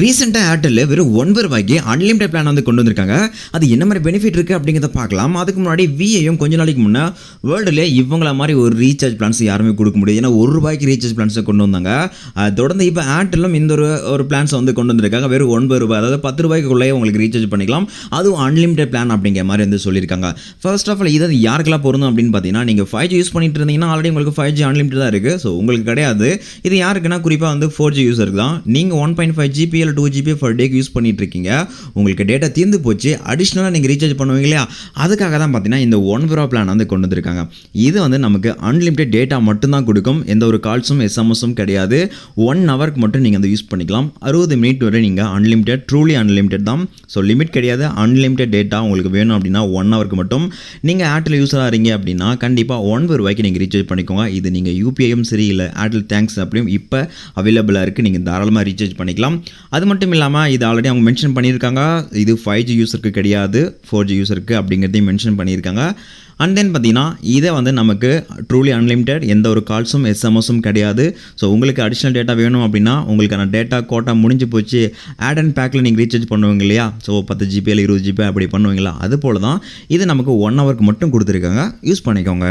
ரீசெண்டாக ஏர்டெல் வெறும் ஒன்பது ரூபாய்க்கு அன்லிமிடெட் பிளான் வந்து கொண்டு வந்திருக்காங்க. அது என்ன மாதிரி பெனிஃபிட் இருக்குது அப்படிங்கிறத பார்க்கலாம். அதுக்கு முன்னாடி விஐயும் கொஞ்ச நாளைக்கு முன்னே வேர்ல்டுல இவங்கள மாதிரி ஒரு ரீசார்ஜ் பிளான்ஸ் யாருமே கொடுக்க முடியாது. ஏன்னா ஒரு ரூபாய்க்கு ரீசார்ஜ் பிளான்ஸை கொண்டு வந்தாங்க. அது தொடர்ந்து இப்போ ஏர்டெல்லும் இந்த ஒரு ஒரு பிளான்ஸை வந்து கொண்டு வந்திருக்காங்க. வெறும் ஒன்பது ரூபாய் அதாவது பத்து ரூபாய்க்குள்ளேயே உங்களுக்கு ரீசார்ஜ் பண்ணிக்கலாம். அதுவும் அன்லிமிடெட் பிளான் அப்படிங்கிற மாதிரி வந்து சொல்லியிருக்காங்க. ஃபர்ஸ்ட் ஆஃப் ஆல் இது யாருக்கெல்லாம் பொருந்தும் அப்படின்னு பார்த்தீங்கன்னா நீங்கள் ஃபைவ் ஜி யூஸ் பண்ணிட்டு இருந்தீங்கன்னா ஆல்ரெடி உங்களுக்கு ஃபைவ் ஜி அன்லிமிட்டட் தான் இருக்குது ஸோ உங்களுக்கு கிடையாது. இது யாருக்குன்னா குறிப்பாக வந்து ஃபோர் ஜி யூஸருக்கு தான். நீங்கள் ஒன் பாயிண்ட் ஃபைவ் ஜிபிஎல் இல்லை டூ ஜிபி ஃபர் டேக்கு யூஸ் பண்ணிட்டு இருக்கீங்க உங்களுக்கு டேட்டா தீர்ந்து போச்சு. அடிஷ்னலாக நீங்கள் ரீசார்ஜ் பண்ணுவீங்க இல்லையா? அதுக்காக தான் பார்த்தீங்கன்னா இந்த ஒன் ப்ரோ பிளான் வந்து கொண்டு வந்திருக்காங்க. இது வந்து நமக்கு அன்லிமிட்டட் டேட்டா மட்டும்தான் கொடுக்கும். எந்த ஒரு கால்ஸும் எஸ்எம்எஸும் கிடையாது. ஒன் ஹவருக்கு மட்டும் நீங்கள் வந்து யூஸ் பண்ணிக்கலாம். அறுபது மினிட் வரை நீங்கள் அன்லிமிட்டட் ட்ரூலி அன்லிமிட்டட் தான். ஸோ லிமிட் கிடையாது. அன்லிமிட்டட் டேட்டா உங்களுக்கு வேணும் அப்படின்னா ஒன் ஹவருக்கு மட்டும். நீங்கள் ஏர்டெல் யூஸராக இருங்க அப்படின்னா கண்டிப்பாக ஒன்பது ரூபாய்க்கு நீங்கள் ரீசார்ஜ் பண்ணிக்கோங்க. இது நீங்கள் யூபிஐயும் சரி இல்லை ஏர்டெல் தேங்க்ஸ் அப்படியும் இப்போ அவைலபிளாக இருக்குது நீங்கள் தாராளமாக ரீசார்ஜ் பண்ணிக்கலாம். அது மட்டும் இல்லாமல் இது ஆல்ரெடி அவங்க மென்ஷன் பண்ணியிருக்காங்க. இது ஃபைவ் ஜி யூஸருக்கு கிடையாது. ஃபோர் ஜி யூஸருக்கு அப்படிங்கிறதையும் மென்ஷன் பண்ணியிருக்காங்க. அண்ட் தென் பார்த்தீங்கன்னா இதை வந்து நமக்கு ட்ரூலி அன்லிமிட்டெட் எந்த ஒரு கால்ஸும் எஸ்எம்எஸும் கிடையாது. ஸோ உங்களுக்கு அடிஷ்னல் டேட்டா வேணும் அப்படின்னா உங்களுக்கான டேட்டா கோட்டா முடிஞ்சு போச்சு. ஆட் அண்ட் பேக்கில் நீங்கள் ரீசார்ஜ் பண்ணுவீங்க இல்லையா? ஸோ பத்து ஜிபி இல்லை இருபது ஜிபி அப்படி பண்ணுவீங்களா? அது போல தான் இது நமக்கு ஒன் ஹவருக்கு மட்டும் கொடுத்துருக்காங்க. யூஸ் பண்ணிக்கோங்க.